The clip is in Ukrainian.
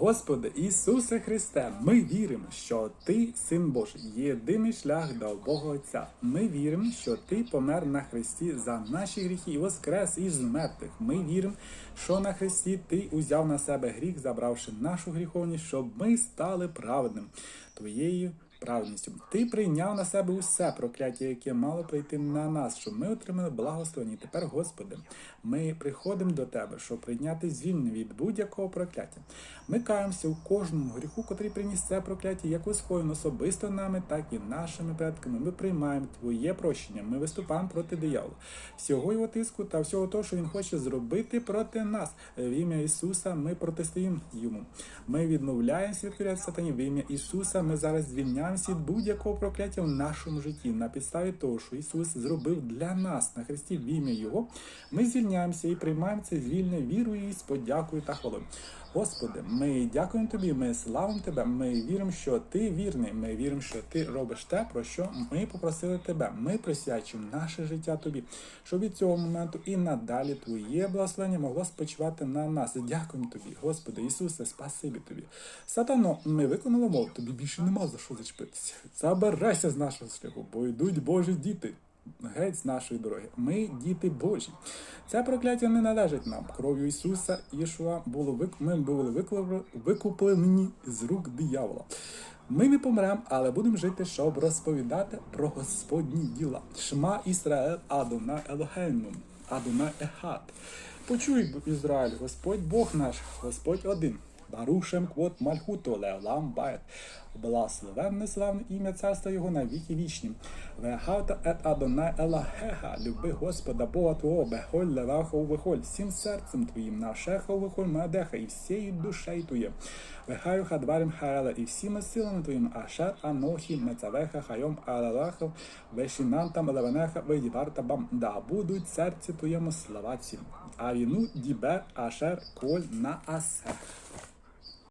Господи Ісусе Христе, ми віримо, що Ти син Божий, єдиний шлях до Бога Отця. Ми віримо, що Ти помер на Христі за наші гріхи і воскрес із мертвих. Ми віримо, що на Христі Ти узяв на себе гріх, забравши нашу гріховність, щоб ми стали праведним Твоєю праведністю. Ти прийняв на себе усе прокляття, яке мало прийти на нас, щоб ми отримали благословення. І Тепер, Господи, ми приходимо до Тебе, щоб прийняти звільнення від будь-якого прокляття. Ми каємося у кожному гріху, котрий приніс це прокляття, як усвоєно особисто нами, так і нашими предками. Ми приймаємо Твоє прощення. Ми виступаємо проти диявола, всього його тиску та всього того, що він хоче зробити проти нас. В ім'я Ісуса ми протистоїмо йому. Ми відмовляємося від курят сатані. В ім'я Ісуса ми зараз звільняємося від будь-якого прокляття в нашому житті на підставі того, що Ісус зробив для нас на Христі в ім'я Його. Ми звільняємося і приймаємо це звільнення вірою і з подякою та хвалою. Господи, ми дякуємо Тобі, ми славимо Тебе. Ми віримо, що Ти вірний. Ми віримо, що Ти робиш те, про що ми попросили Тебе. Ми присвячуємо наше життя Тобі, щоб від цього моменту і надалі Твоє благословення могло спочивати на нас. Дякуємо Тобі, Господи, Ісусе, спасибі Тобі. Сатано, ми виконали мову, тобі більше нема за що зачепитися. Забирайся з нашого шляху, бо йдуть Божі діти. Геть з нашої дороги. Ми діти Божі. Це прокляття не належить нам. Кров'ю Ісуса Ішуа було вик... ми були викуплені з рук диявола. Ми не помремо, але будемо жити, щоб розповідати про Господні діла. Шма Ісраїл Адона Елохейну, Адона Ехат. Почуй, Ізраїль, Господь Бог наш, Господь один. Барушем квот мальхуто леолам бает. Благословенне славне ім'я царства Його на віки вічні. Вегавта ет Адонай Елахеха, люби Господа Бога Твого, бехоль левахов вихоль, всім серцем Твоїм, нашехов вихоль медеха, і всією душею Твоє. Вехаю хадварим хаела, і всіми силами Твоїм, ашер анохі, мецавеха, хайом алалахов, вешінантам левенеха, вейдіварта бам, да будуть серці Твоєму слава ці. А віну дібер ашер коль на асех.